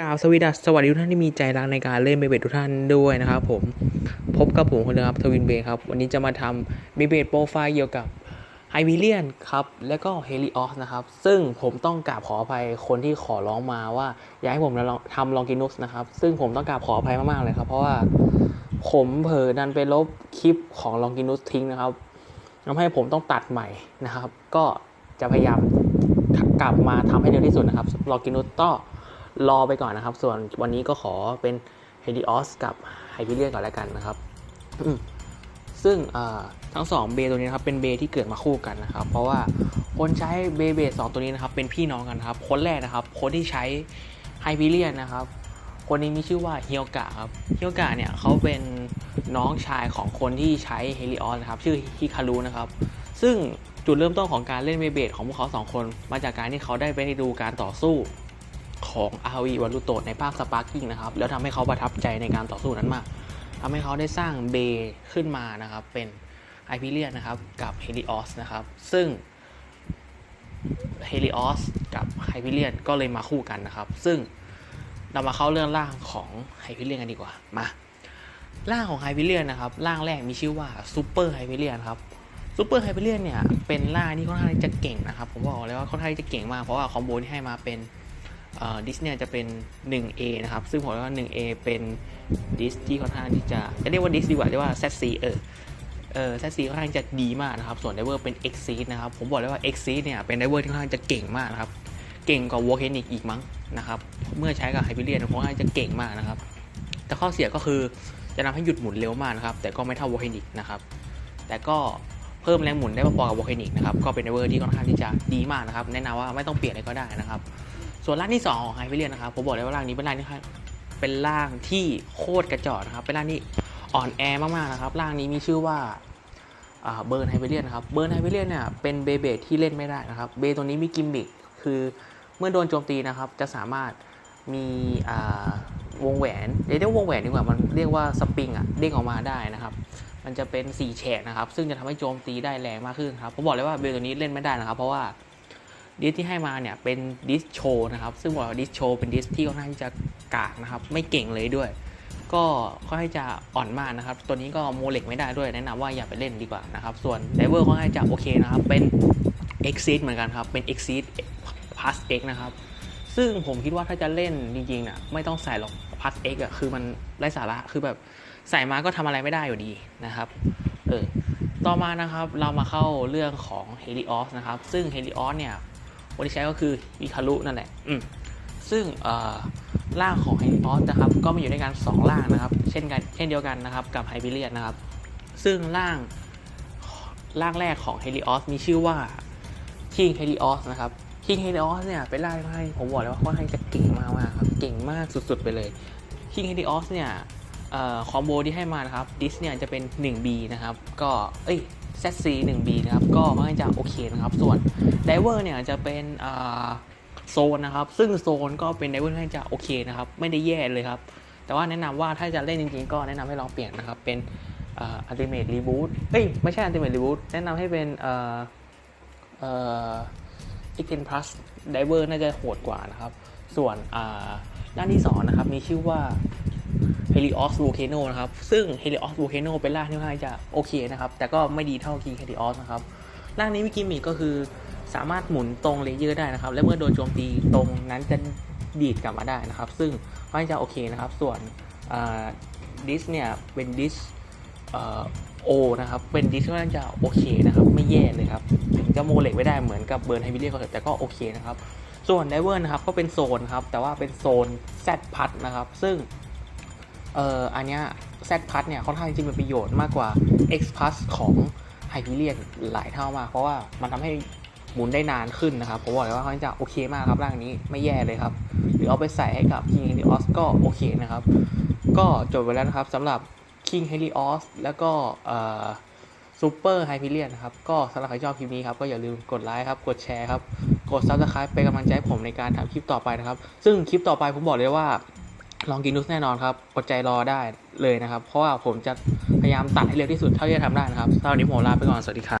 ราบสวีดัสสวัสดีทุกท่านที่มีใจรักในการเล่นเบเบดทุกท่านด้วยนะครับผมพบกับผมคนเดิมครับทวินเบครับ วันนี้จะมาทำเบเบดโปรไฟล์เกี่ยวกับไฮวิเลียนครับ แล้วก็เฮลิออสนะครับ ซึ่งผมต้องกราบขออภัยคนที่ขอร้องมาว่า อยากให้ผมทำลองกินุสนะครับ ซึ่งผมต้องกราบขออภัยมากๆเลยครับ เพราะว่าผมเผลอดันไปลบคลิปของลองกินุสทิ้งนะครับทำให้ผมต้องตัดใหม่นะครับ ก็จะพยายามกลับมาทำให้เร็วที่สุดนะครับลองกินุสก็ รอไปก่อนนะครับ ส่วนวันนี้ก็ขอเป็น h e l i o s กับ h y p e r i o n ก่อนแล้วกันนะครับ ซึ่งทั้งสองเบตัวนี้นะครับเป็นเบที่เกิดมาคู่กันนะครับ เพราะว่าคนใช้เบเบสองตัวนี้นะครับ เป็นพี่น้องกันครับ คนแรกนะครับ คนที่ใช้ h y p e r i o n นะครับ คนนี้มีชื่อว่าเฮียกะครับเฮียกะเนี่ยเขาเป็นน้องชายของคนที่ใช้ h e l i o s นะครับชื่อฮิคารุนะครับ ซึ่งจุดเริ่มต้นของการเล่นเบเบของพวกเขาสองคน มาจากการที่เขาได้ไปดูการต่อสู้ ของ RV วารุโตในภาคสปาร์กิ้งนะครับ แล้วทำให้เขาประทับใจในการต่อสู้นั้นมากทำให้เขาได้สร้างเบขึ้นมานะครับ เป็นไอพิเลียนนะครับกับเฮลิออสนะครับ ซึ่งเฮลิออสกับไฮพิเลียนก็เลยมาคู่กันนะครับ ซึ่งเรามาเข้าเรื่องร่างของไฮพิเลียนกันดีกว่า มา ร่างของไฮพิเลียนนะครับ ร่างแรกมีชื่อว่าซูเปอร์ไฮพิเลียนครับซูเปอร์ไฮพิเลียนเนี่ยเป็นร่างที่ค่อนข้างจะเก่งนะครับ ผมบอกเลยว่าค่อนข้างจะเก่งมาก เพราะว่าคอมโบที่ให้มาเป็น ดิสเนี่ยจะเป็น 1A นะครับ ซึ่งผมว่า 1A เป็นดิสที่ค่อนข้างที่จะจะเรียกว่าดิสดีกว่าเรียกว่า ZC เออเออ ZC ค่อนข้างจะดีมากนะครับ ส่วนไดเวอร์เป็น Exceed นะครับ ผมบอกเลยว่า Exceed เนี่ยเป็นไดเวอร์ที่ค่อนข้างจะเก่งมากนะครับ เก่งกว่า Volcanic อีกมั้งนะครับ เมื่อใช้กับ Hyperion ค่อนข้างจะเก่งมากนะครับ แต่ข้อเสียก็คือจะทำให้หยุดหมุนเร็วมากนะครับ แต่ก็ไม่เท่า Volcanic นะครับ แต่ก็เพิ่มแรงหมุนได้พอๆกับ Volcanic นะครับ ก็เป็นไดเวอร์ที่ค่อนข้างที่จะดีมากนะครับ แนะนำว่าไม่ต้องเปลี่ยนอะไรก็ได้นะครับ ส่วนร่างที่ 2 ของไฮเปเรียนนะครับผมบอกเลยว่าร่างนี้เป็นร่างที่เป็นร่างที่โคตรกระจอกนะครับ เป็นร่างที่อ่อนแอมากๆนะครับร่างนี้มีชื่อว่าเบิร์นไฮเปเรียนนะครับเบิร์นไฮเปเรียนเนี่ยเป็นเบเบที่เล่นไม่ได้นะครับเบตัวนี้มีกิมมิคคือเมื่อโดนโจมตีนะครับจะสามารถมีวงแหวนเรียกวงแหวนดีกว่ามันเรียกว่าสปริงอะเด้งออกมาได้นะครับ มันจะเป็น4แฉกนะครับ ซึ่งจะทำให้โจมตีได้แรงมากขึ้นครับผมบอกเลยว่าเบลตัวนี้เล่นไม่ได้นะครับ เพราะว่า ดิสที่ให้มาเนี่ยเป็นดิสโชนะครับ ซึ่งบอกว่าดิสโชเป็นดิสที่ค่อนข้างจะกากนะครับ ไม่เก่งเลยด้วย ก็ค่อนข้างจะอ่อนมากนะครับ ตัวนี้ก็โมเล็กไม่ได้ด้วยแนะนำว่าอย่าไปเล่นดีกว่านะครับ ส่วนไดเวอร์ค่อนข้างจะโอเคนะครับ เป็น Exceed เหมือนกันครับ เป็น Exceed plus X นะครับ ซึ่งผมคิดว่าถ้าจะเล่นจริงๆนะไม่ต้องใส่หรอก plus X อะคือมันไร้สาระ คือแบบใส่มาก็ทำอะไรไม่ได้อยู่ดีนะครับ เออ ต่อมานะครับเรามาเข้าเรื่องของ Helios นะครับ ซึ่ง Helios เนี่ย คนที่ใช้ก็คืออิคารุนั่นแหละอืมซึ่งร่างของไฮออสนะครับ ก็มีอยู่ในการ2ร่างนะครับ เช่นกันเช่นเดียวกันนะครับ กับไฮบิเลียนนะครับ ซึ่งร่างร่างแรกของเฮลิออสมีชื่อว่าคิงเฮลิออสนะครับคิงเฮลิออสเนี่ยเป็นร่างที่ผมบอกเลยว่าค่อนข้างจะเก่งมากมากครับ เก่งมากสุดๆไปเลยคิงเฮลิออสเนี่ยคอมโบที่ให้มานะครับดิสเนี่ยจะเป็น 1B นะครับ ก็เอ้ย ZC 1B นะครับก็ค่อนข้างจะโอเคนะครับ ส่วนไดเวอร์เนี่ยจะเป็นโซนนะครับ ซึ่งโซนก็เป็นไดเวอร์ที่จะโอเคนะครับ ไม่ได้แย่เลยครับ แต่ว่าแนะนำว่าถ้าจะเล่นจริงๆ ก็แนะนำให้ลองเปลี่ยนนะครับ เป็นอัลติเมทรีบูทเอ้ย ไม่ใช่อัลติเมทรีบูทแนะนำให้เป็นเอ่อเอ่อ x 10 plus diver น่าจะโหดกว่านะครับ ส่วนด้านที่2นะครับ มีชื่อว่า Helios Volcano นะครับ ซึ่ง Helios Volcano เป็นร่างที่ค่อนข้างจะโอเคนะครับ แต่ก็ไม่ดีเท่า King Helios นะครับ ร่างนี้มีกิมมิคก็คือสามารถหมุนตรงเลเยอร์ได้นะครับ และเมื่อโดนโจมตีตรงนั้นจะดีดกลับมาได้นะครับ ซึ่งค่อนข้างจะโอเคนะครับ ส่วนดิสเนี่ยเป็นดิสโอนะครับ เป็นดิสที่ค่อนข้างจะโอเคนะครับ ไม่แย่เลยครับ ถึงจะโมเล็กไม่ได้เหมือนกับเบิร์นไฮบิเลียก็เถอะแต่ก็โอเคนะครับ ส่วนไดเวอร์นะครับก็เป็นโซนครับ แต่ว่าเป็นโซน Z พัดนะครับ ซึ่ง เอ่ออันเนี้ย Z พัดเนี่ยค่อนข้างจริงเป็นประโยชน์มากกว่า X พัดของไฮพิเลียนหลายเท่ามาก เพราะว่ามันทำให้หมุนได้นานขึ้นนะครับผมบอกเลยว่าค่อนข้าจะโอเคมากครับร่างนี้ไม่แย่เลยครับ หรือเอาไปใส่ให้กับ King Helios ก็โอเคนะครับ ก็จบไปแล้วนะครับสำหรับ King Helios แล้วก็ซูเปอร์ไฮพิเลียนนะครับ ก็สำหรับใครชอบคลิปนี้ครับ ก็อย่าลืมกดไลค์ครับ กดแชร์ครับ กด Subscribe เป็นกำลังใจให้ผมในการทำคลิปต่อไปนะครับ ซึ่งคลิปต่อไปผมบอกเลยว่า ลองกินนุสแน่นอนครับ อดใจรอได้เลยนะครับ เพราะว่าผมจะพยายามตัดให้เร็วที่สุดเท่าที่จะทำได้นะครับตอนนี้ผมลาไปก่อน สวัสดีครับ